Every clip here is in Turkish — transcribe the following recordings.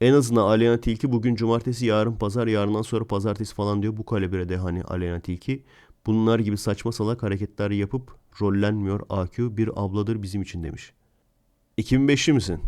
En azından Aleyna Tilki bugün cumartesi, yarın pazar, yarından sonra pazartesi falan diyor. Bu kalibrede hani Aleyna Tilki. Bunlar gibi saçma salak hareketler yapıp rollenmiyor AQ bir abladır bizim için demiş. 2005'li misin?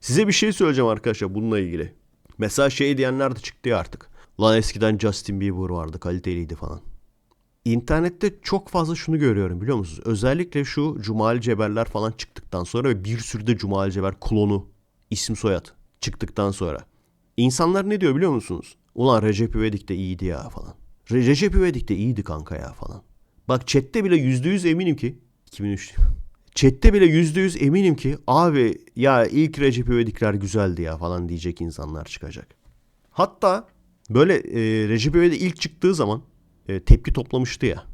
Size bir şey söyleyeceğim arkadaşlar bununla ilgili. Mesela şey diyenler de çıktı ya artık. Lan eskiden Justin Bieber vardı kaliteliydi falan. İnternette çok fazla şunu görüyorum biliyor musunuz? Özellikle şu Cumali Ceberler falan çıktıktan sonra ve bir sürü de Cumali Ceber klonu isim soyad çıktıktan sonra. İnsanlar ne diyor biliyor musunuz? Ulan Recep İvedik de iyiydi ya falan. Re- Recep İvedik de iyiydi kanka ya falan. Bak chatte bile %100 eminim ki 2003 Chat'te bile %100 eminim ki abi ya ilk Recep İvedikler güzeldi ya falan diyecek insanlar çıkacak. Hatta böyle e, Recep İvedik ilk çıktığı zaman e, tepki toplamıştı ya.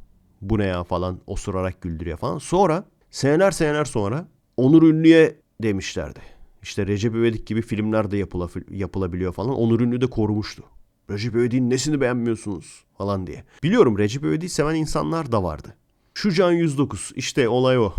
Bu ne ya falan osurarak güldürüyor falan. Sonra seneler seneler sonra Onur Ünlü'ye demişlerdi. İşte Recep İvedik gibi filmler de yapıla, yapılabiliyor falan. Onur Ünlü de korumuştu. Recep İvedik'in nesini beğenmiyorsunuz falan diye. Biliyorum Recep İvedik'i seven insanlar da vardı. Şu Can 109 işte olay o.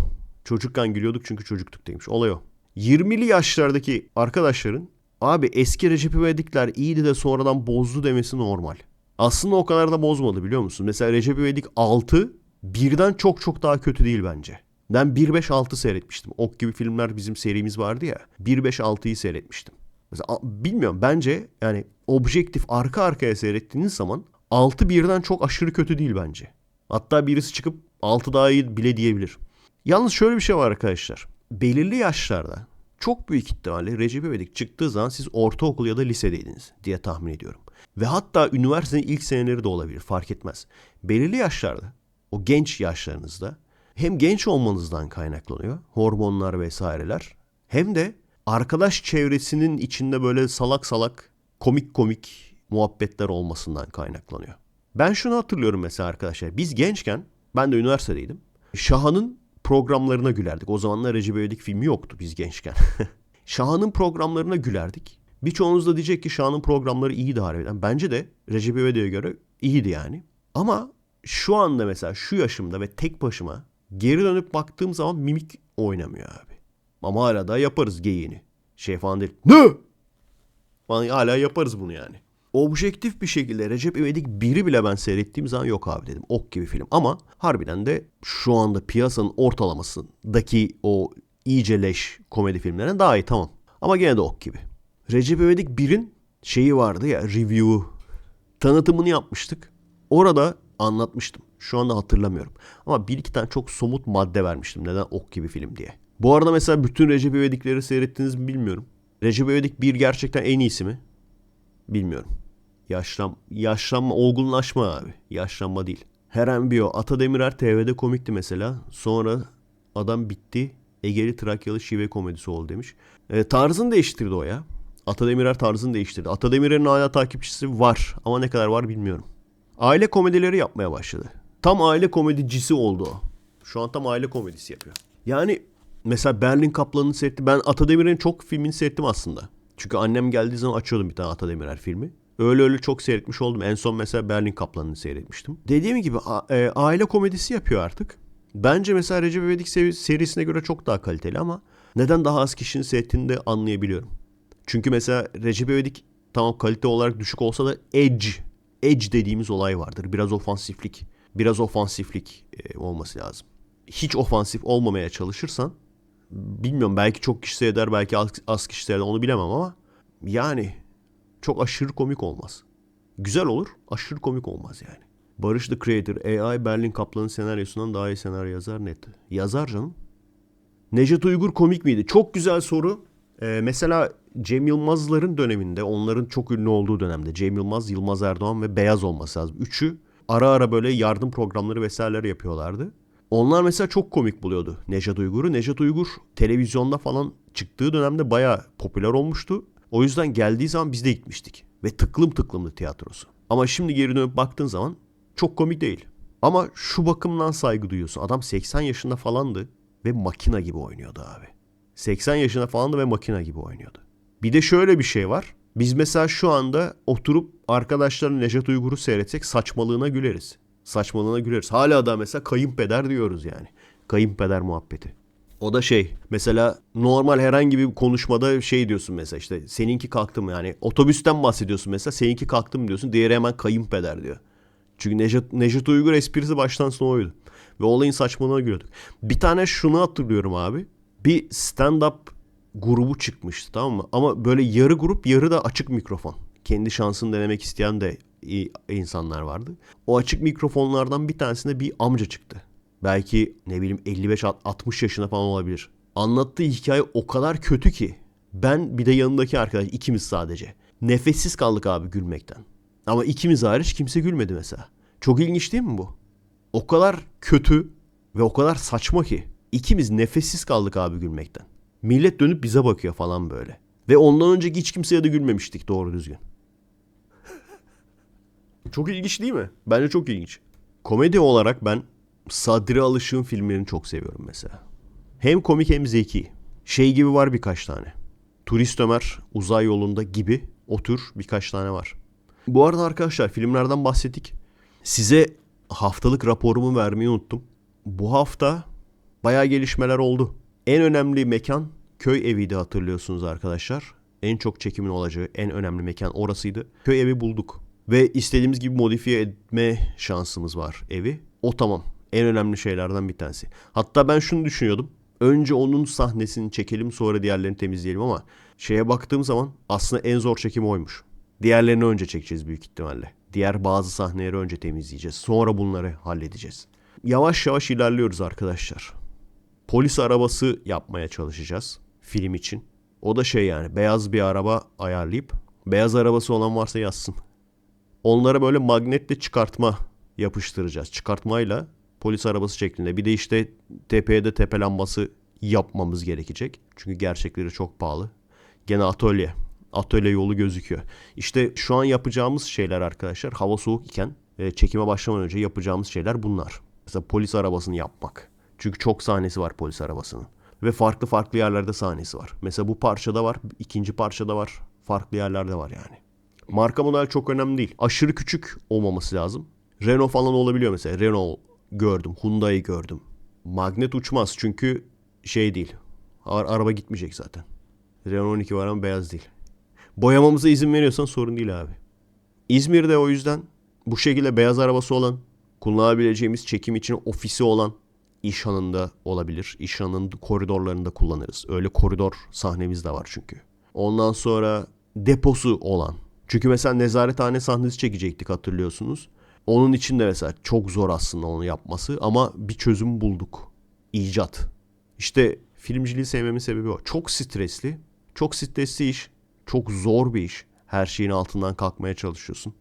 Çocukken gülüyorduk çünkü çocuktuk demiş. Olay o. 20'li yaşlardaki arkadaşların abi eski Recep İvedikler iyiydi de sonradan bozdu demesi normal. Aslında o kadar da bozmadı biliyor musun? Mesela Recep İvedik 6 birden çok çok daha kötü değil bence. Ben 1-5-6 seyretmiştim. Ok gibi filmler bizim serimiz vardı ya. 1-5-6'yı seyretmiştim. Mesela bilmiyorum bence yani objektif arka arkaya seyrettiğiniz zaman 6 birden çok aşırı kötü değil bence. Hatta birisi çıkıp 6 daha iyi bile diyebilir. Yalnız şöyle bir şey var arkadaşlar. Belirli yaşlarda çok büyük ihtimalle Recep İvedik çıktığı zaman siz ortaokul ya da lisedeydiniz diye tahmin ediyorum. Ve hatta üniversitenin ilk seneleri de olabilir fark etmez. Belirli yaşlarda o genç yaşlarınızda hem genç olmanızdan kaynaklanıyor hormonlar vesaireler hem de arkadaş çevresinin içinde böyle salak salak komik komik muhabbetler olmasından kaynaklanıyor. Ben şunu hatırlıyorum mesela arkadaşlar. Biz gençken ben de üniversitedeydim. Şahan'ın programlarına gülerdik. O zamanlar Recep İvedik filmi yoktu biz gençken. Şahan'ın programlarına gülerdik. Birçoğunuz da diyecek ki Şahan'ın programları iyiydi harbiden. Bence de Recep İvedik'e göre iyiydi yani. Ama şu anda mesela şu yaşımda ve tek başıma geri dönüp baktığım zaman mimik oynamıyor abi. Ama hala da yaparız geyiğini. Şey falan değil. Ne? Falan hala yaparız bunu yani. Objektif bir şekilde Recep İvedik 1'i bile ben seyrettiğim zaman yok abi dedim. Ok gibi film. Ama harbiden de şu anda piyasanın ortalamasındaki o iyice leş komedi filmlerine daha iyi tamam. Ama gene de ok gibi. Recep İvedik 1'in şeyi vardı ya review'u. Tanıtımını yapmıştık. Orada anlatmıştım. Şu anda hatırlamıyorum. Ama bir iki tane çok somut madde vermiştim. Neden ok gibi film diye. Bu arada mesela bütün Recep İvedik'leri seyrettiniz mi bilmiyorum. Recep İvedik 1 gerçekten en iyisi mi? Bilmiyorum. Yaşlan, yaşlanma, olgunlaşma abi. Yaşlanma değil. Herem Bio, Ata Demirer TV'de komikti mesela. Sonra adam bitti. Egeli Trakyalı şive komedisi oldu demiş. E, tarzını değiştirdi o ya. Ata Demirer tarzını değiştirdi. Ata Demirer'in hala takipçisi var ama ne kadar var bilmiyorum. Aile komedileri yapmaya başladı. Tam aile komedicisi oldu o. Şu an tam aile komedisi yapıyor. Yani mesela Berlin Kaplanı'nı seyrettim. Ben Ata Demirer'in çok filmini seyrettim aslında. Çünkü annem geldiği zaman açıyordum bir tane Ata Demirer filmi. Öyle öyle çok seyretmiş oldum. En son mesela Berlin Kaplanı'nı seyretmiştim. Dediğim gibi e, aile komedisi yapıyor artık. Bence mesela Recep İvedik seri- serisine göre çok daha kaliteli ama neden daha az kişinin seyrettiğini de anlayabiliyorum. Çünkü mesela Recep İvedik tamam kalite olarak düşük olsa da edge, edge dediğimiz olay vardır. Biraz ofansiflik, biraz ofansiflik e, olması lazım. Hiç ofansif olmamaya çalışırsan bilmiyorum belki çok kişi seyreder belki az, az kişi seyreder onu bilemem ama yani çok aşırı komik olmaz. Güzel olur aşırı komik olmaz yani. Barış the Creator AI Berlin Kaplan'ın senaryosundan daha iyi senaryo yazar net. Yazar canım. Necdet Uygur komik miydi? Çok güzel soru. Ee, mesela Cem Yılmazların döneminde, onların çok ünlü olduğu dönemde Cem Yılmaz, Yılmaz Erdoğan ve Beyaz olması lazım. Üçü ara ara böyle yardım programları vesaireler yapıyorlardı. Onlar mesela çok komik buluyordu Nejat Uygur'u. Nejat Uygur televizyonda falan çıktığı dönemde bayağı popüler olmuştu. O yüzden geldiği zaman biz de gitmiştik. Ve tıklım tıklımdı tiyatrosu. Ama şimdi geri dönüp baktığın zaman çok komik değil. Ama şu bakımdan saygı duyuyorsun. Adam 80 yaşında falandı ve makina gibi oynuyordu abi. 80 yaşında falandı ve makina gibi oynuyordu. Bir de şöyle bir şey var. Biz mesela şu anda oturup arkadaşların Nejat Uygur'u seyretsek saçmalığına güleriz. Saçmalığına güleriz. Hala da mesela kayınpeder diyoruz yani. Kayınpeder muhabbeti. O da şey mesela normal herhangi bir konuşmada şey diyorsun mesela işte seninki kalktı mı yani otobüsten bahsediyorsun mesela seninki kalktı mı diyorsun diğeri hemen kayınpeder diyor. Çünkü Nejat, Nejat Uygur esprisi baştan sona oydu. Ve olayın saçmalığına gülüyorduk. Bir tane şunu hatırlıyorum abi. Bir stand-up grubu çıkmıştı tamam mı? Ama böyle yarı grup yarı da açık mikrofon. Kendi şansını denemek isteyen de insanlar vardı. O açık mikrofonlardan bir tanesinde bir amca çıktı. Belki ne bileyim 55-60 yaşında falan olabilir. Anlattığı hikaye o kadar kötü ki. Ben bir de yanındaki arkadaş ikimiz sadece. Nefessiz kaldık abi gülmekten. Ama ikimiz hariç kimse gülmedi mesela. Çok ilginç değil mi bu? O kadar kötü ve o kadar saçma ki. İkimiz nefessiz kaldık abi gülmekten. Millet dönüp bize bakıyor falan böyle. Ve ondan önceki hiç kimseye de gülmemiştik doğru düzgün. çok ilginç değil mi? Bence çok ilginç. Komedi olarak ben Sadri Alışık'ın filmlerini çok seviyorum mesela. Hem komik hem zeki. Şey gibi var birkaç tane. Turist Ömer, Uzay Yolunda gibi o tür birkaç tane var. Bu arada arkadaşlar filmlerden bahsettik. Size haftalık raporumu vermeyi unuttum. Bu hafta bayağı gelişmeler oldu. En önemli mekan köy eviydi hatırlıyorsunuz arkadaşlar. En çok çekimin olacağı en önemli mekan orasıydı. Köy evi bulduk. Ve istediğimiz gibi modifiye etme şansımız var evi. O tamam. En önemli şeylerden bir tanesi. Hatta ben şunu düşünüyordum. Önce onun sahnesini çekelim sonra diğerlerini temizleyelim ama şeye baktığım zaman aslında en zor çekim oymuş. Diğerlerini önce çekeceğiz büyük ihtimalle. Diğer bazı sahneleri önce temizleyeceğiz. Sonra bunları halledeceğiz. Yavaş yavaş ilerliyoruz arkadaşlar. Polis arabası yapmaya çalışacağız film için. O da şey yani beyaz bir araba ayarlayıp beyaz arabası olan varsa yazsın. Onlara böyle magnetle çıkartma yapıştıracağız. Çıkartmayla polis arabası şeklinde. Bir de işte tepeye de tepe lambası yapmamız gerekecek. Çünkü gerçekleri çok pahalı. Gene atölye. Atölye yolu gözüküyor. İşte şu an yapacağımız şeyler arkadaşlar hava soğuk iken e, çekime başlamadan önce yapacağımız şeyler bunlar. Mesela polis arabasını yapmak. Çünkü çok sahnesi var polis arabasının. Ve farklı farklı yerlerde sahnesi var. Mesela bu parçada var, ikinci parçada var. Farklı yerlerde var yani. Marka model çok önemli değil. Aşırı küçük olmaması lazım. Renault falan olabiliyor mesela. Renault gördüm, Hyundai gördüm. Magnet uçmaz çünkü şey değil. Araba gitmeyecek zaten. Renault 12 var ama beyaz değil. Boyamamıza izin veriyorsan sorun değil abi. İzmir'de o yüzden bu şekilde beyaz arabası olan, kullanabileceğimiz çekim için ofisi olan İşhan'ında olabilir. İşhan'ın koridorlarında kullanırız. Öyle koridor sahnemiz de var çünkü. Ondan sonra deposu olan. Çünkü mesela nezarethane sahnesi çekecektik hatırlıyorsunuz. Onun için de mesela çok zor aslında onu yapması ama bir çözüm bulduk. İcat. İşte filmciliği sevmemin sebebi o. Çok stresli. Çok stresli iş. Çok zor bir iş. Her şeyin altından kalkmaya çalışıyorsun.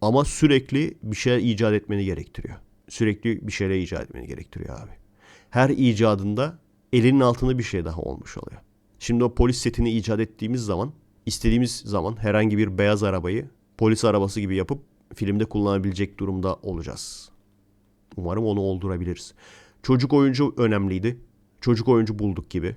Ama sürekli bir şeyler icat etmeni gerektiriyor. Sürekli bir şeyler icat etmeni gerektiriyor abi. Her icadında elinin altında bir şey daha olmuş oluyor. Şimdi o polis setini icat ettiğimiz zaman istediğimiz zaman herhangi bir beyaz arabayı polis arabası gibi yapıp filmde kullanabilecek durumda olacağız. Umarım onu oldurabiliriz. Çocuk oyuncu önemliydi. Çocuk oyuncu bulduk gibi.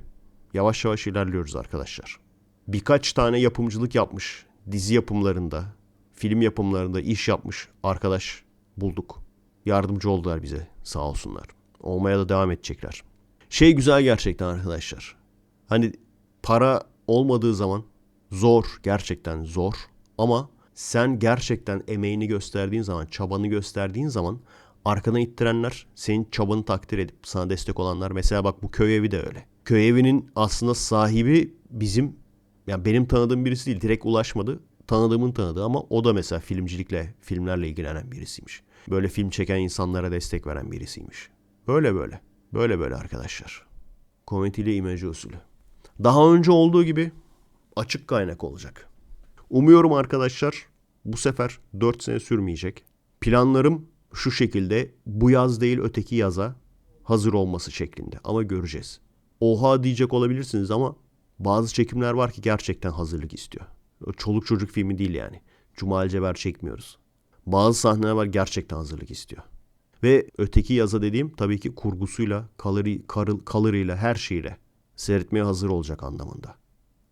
Yavaş yavaş ilerliyoruz arkadaşlar. Birkaç tane yapımcılık yapmış. Dizi yapımlarında, film yapımlarında iş yapmış arkadaş bulduk. Yardımcı oldular bize sağ olsunlar. Olmaya da devam edecekler. Şey güzel gerçekten arkadaşlar. Hani para olmadığı zaman zor, gerçekten zor. Ama sen gerçekten emeğini gösterdiğin zaman, çabanı gösterdiğin zaman arkana ittirenler senin çabanı takdir edip sana destek olanlar. Mesela bak bu köy evi de öyle. Köy evinin aslında sahibi bizim yani benim tanıdığım birisi değil. Direkt ulaşmadı. Tanıdığımın tanıdığı ama o da mesela filmcilikle, filmlerle ilgilenen birisiymiş. Böyle film çeken insanlara destek veren birisiymiş. Böyle böyle. Böyle böyle arkadaşlar. Komedili imajı usulü. Daha önce olduğu gibi açık kaynak olacak. Umuyorum arkadaşlar bu sefer 4 sene sürmeyecek. Planlarım şu şekilde bu yaz değil öteki yaza hazır olması şeklinde ama göreceğiz. Oha diyecek olabilirsiniz ama bazı çekimler var ki gerçekten hazırlık istiyor. Çoluk çocuk filmi değil yani. Cumali Ceber çekmiyoruz. Bazı sahneler var gerçekten hazırlık istiyor. Ve öteki yaza dediğim tabii ki kurgusuyla, kalori, karıl, kalırıyla, her şeyle seyretmeye hazır olacak anlamında.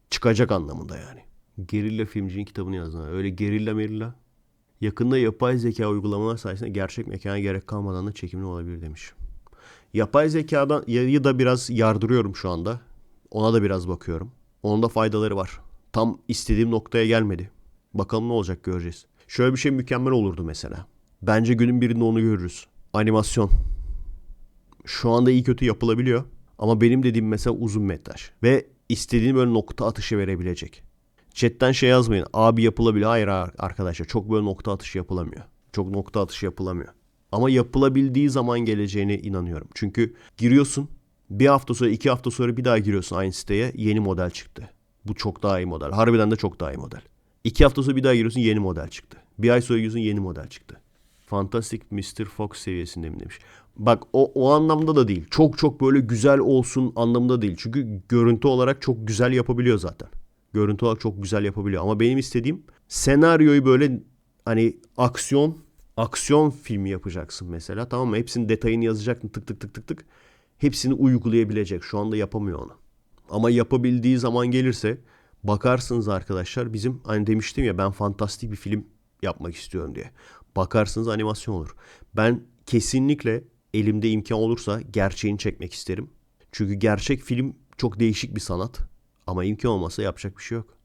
Çıkacak anlamında yani. Gerilla filmcinin kitabını yazdım. Öyle gerilla merilla. Yakında yapay zeka uygulamalar sayesinde gerçek mekana gerek kalmadan da çekimli olabilir demiş. Yapay zekadan yayı da biraz yardırıyorum şu anda. Ona da biraz bakıyorum. Onun da faydaları var. Tam istediğim noktaya gelmedi. Bakalım ne olacak göreceğiz. Şöyle bir şey mükemmel olurdu mesela. Bence günün birinde onu görürüz. Animasyon. Şu anda iyi kötü yapılabiliyor. Ama benim dediğim mesela uzun metraj. Ve istediğini böyle nokta atışı verebilecek. Chatten şey yazmayın. Abi yapılabiliyor. Hayır ar- arkadaşlar çok böyle nokta atışı yapılamıyor. Çok nokta atışı yapılamıyor. Ama yapılabildiği zaman geleceğine inanıyorum. Çünkü giriyorsun bir hafta sonra iki hafta sonra bir daha giriyorsun aynı siteye yeni model çıktı. Bu çok daha iyi model. Harbiden de çok daha iyi model. İki hafta sonra bir daha giriyorsun yeni model çıktı. Bir ay sonra giriyorsun yeni model çıktı. Fantastic Mr. Fox seviyesinde mi demiş. Bak o, o anlamda da değil. Çok çok böyle güzel olsun anlamında değil. Çünkü görüntü olarak çok güzel yapabiliyor zaten. Görüntü olarak çok güzel yapabiliyor. Ama benim istediğim senaryoyu böyle hani aksiyon aksiyon filmi yapacaksın mesela. Tamam mı? Hepsinin detayını yazacaksın tık tık tık tık tık. Hepsini uygulayabilecek. Şu anda yapamıyor onu. Ama yapabildiği zaman gelirse bakarsınız arkadaşlar bizim hani demiştim ya ben fantastik bir film yapmak istiyorum diye. Bakarsınız animasyon olur. Ben kesinlikle elimde imkan olursa gerçeğini çekmek isterim. Çünkü gerçek film çok değişik bir sanat. Ama imkan olmasa yapacak bir şey yok.